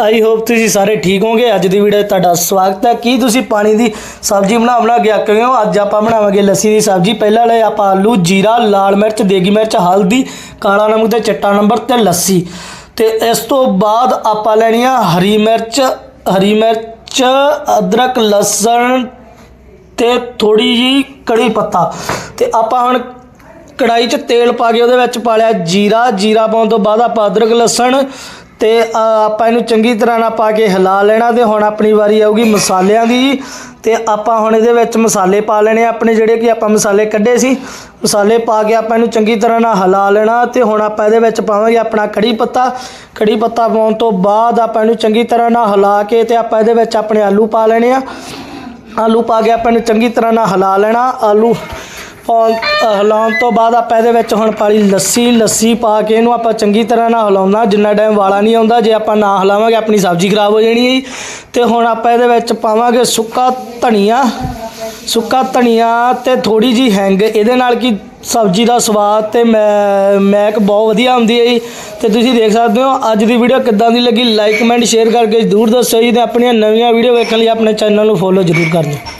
I hope ਤੁਸੀਂ ਸਾਰੇ ਠੀਕ ਹੋਗੇ ਅੱਜ ਦੀ ਵੀਡੀਓ 'ਚ ਤੁਹਾਡਾ ਸਵਾਗਤ ਹੈ। ਕੀ ਤੁਸੀਂ ਪਾਣੀ ਦੀ ਸਬਜ਼ੀ ਬਣਾ ਬਣਾ ਕੇ ਆਕੇ ਹੋ ਅੱਜ ਆਪਾਂ ਬਣਾਵਾਂਗੇ ਲੱਸੀ ਦੀ ਸਬਜ਼ੀ। ਪਹਿਲਾਂ ਲਈ ਆਪਾਂ ਆਲੂ, ਜੀਰਾ, ਲਾਲ ਮਿਰਚ, ਦੇਗੀ ਮਿਰਚ, ਹਲਦੀ, ਕਾਲਾ ਨਮਕ ਤੇ ਚਿੱਟਾ ਨੰਬਰ ਤੇ ਲੱਸੀ। ਤੇ ਇਸ ਤੋਂ ਬਾਅਦ ਆਪਾਂ ਲੈਣੀ ਆ ਹਰੀ ਮਿਰਚ ਹਰੀ ਮਿਰਚ, ਅਦਰਕ, ਲਸਣ ਤੇ ਥੋੜੀ ਜੀ ਕੜੀ ਪੱਤਾ। ਤੇ ਆਪਾਂ ਹੁਣ ਕੜਾਈ 'ਚ ਤੇਲ ਪਾ ਕੇ ਉਹਦੇ ਵਿੱਚ ਪਾ ਲਿਆ ਜੀਰਾ। ਜੀਰਾ ਪਾਉਣ ਤੋਂ ਬਾਅਦ ਆਪਾਂ ਅਦਰਕ, ਲਸਣ ਤੇ ਆਪਾਂ ਇਹਨੂੰ ਚੰਗੀ ਤਰ੍ਹਾਂ ਨਾਲ ਪਾ ਕੇ ਹਿਲਾ ਲੈਣਾ ਤੇ ਹੁਣ ਆਪਣੀ ਵਾਰੀ ਆਊਗੀ ਮਸਾਲਿਆਂ ਦੀ ਜੀ। ਤੇ ਆਪਾਂ ਹੁਣ ਇਹਦੇ ਵਿੱਚ ਮਸਾਲੇ ਪਾ ਲੈਣੇ ਆ, ਆਪਣੇ ਜਿਹੜੇ ਕਿ ਆਪਾਂ ਮਸਾਲੇ ਕੱਢੇ ਸੀ। ਮਸਾਲੇ ਪਾ ਕੇ ਆਪਾਂ ਇਹਨੂੰ ਚੰਗੀ ਤਰ੍ਹਾਂ ਨਾਲ ਹਿਲਾ ਲੈਣਾ ਤੇ ਹੁਣ ਆਪਾਂ ਇਹਦੇ ਵਿੱਚ ਪਾਵਾਂਗੇ ਆਪਣਾ ਕੜੀ ਪੱਤਾ। ਕੜੀ ਪੱਤਾ ਪਾਉਣ ਤੋਂ ਬਾਅਦ ਆਪਾਂ ਇਹਨੂੰ ਚੰਗੀ ਤਰ੍ਹਾਂ ਨਾਲ ਹਿਲਾ ਕੇ ਤੇ ਆਪਾਂ ਇਹਦੇ ਵਿੱਚ ਆਪਣੇ ਆਲੂ ਪਾ ਲੈਣੇ ਆ। ਆਲੂ ਪਾ ਕੇ ਆਪਾਂ ਇਹਨੂੰ ਚੰਗੀ ਤਰ੍ਹਾਂ ਨਾਲ ਹਿਲਾ ਲੈਣਾ। ਆਲੂ ਪਾਉਣ ਹਿਲਾਉਣ ਤੋਂ ਬਾਅਦ ਆਪਾਂ ਇਹਦੇ ਵਿੱਚ ਹੁਣ ਪਾਲੀ ਲੱਸੀ ਲੱਸੀ ਪਾ ਕੇ ਇਹਨੂੰ ਆਪਾਂ ਚੰਗੀ ਤਰ੍ਹਾਂ ਨਾਲ ਹਿਲਾਉਣਾ ਜਿੰਨਾ ਟਾਈਮ ਵਾਲਾ ਨਹੀਂ ਆਉਂਦਾ, ਜੇ ਆਪਾਂ ਨਾ ਹਿਲਾਵਾਂਗੇ, ਆਪਣੀ ਸਬਜ਼ੀ ਖਰਾਬ ਹੋ ਜਾਣੀ ਹੈ ਜੀ। ਤੇ ਹੁਣ ਆਪਾਂ ਇਹਦੇ ਵਿੱਚ ਪਾਵਾਂਗੇ ਸੁੱਕਾ ਧਨੀਆ ਸੁੱਕਾ ਧਨੀਆ ਤੇ ਥੋੜੀ ਜੀ ਹੈਂਗ, ਇਹਦੇ ਨਾਲ ਕੀ ਸਬਜ਼ੀ ਦਾ ਸਵਾਦ ਤੇ ਮੈ- ਮਹਿਕ ਬਹੁਤ ਵਧੀਆ ਆਉਂਦੀ ਹੈ ਜੀ ਤੇ ਤੁਸੀਂ ਦੇਖ ਸਕਦੇ ਹੋ, ਅੱਜ ਦੀ ਵੀਡੀਓ ਕਿੱਦਾਂ ਦੀ ਲੱਗੀ ਲਾਈਕ ਕਮੈਂਟ ਸ਼ੇਅਰ ਕਰਕੇ ਜ਼ਰੂਰ ਦੱਸੋ ਜੀ, ਤੇ ਆਪਣੀਆਂ ਨਵੀਆਂ ਵੀਡੀਓ ਵੇਖਣ ਲਈ ਆਪਣੇ ਚੈਨਲ ਨੂੰ ਫੋਲੋ ਜ਼ਰੂਰ ਕਰ ਦਿਓ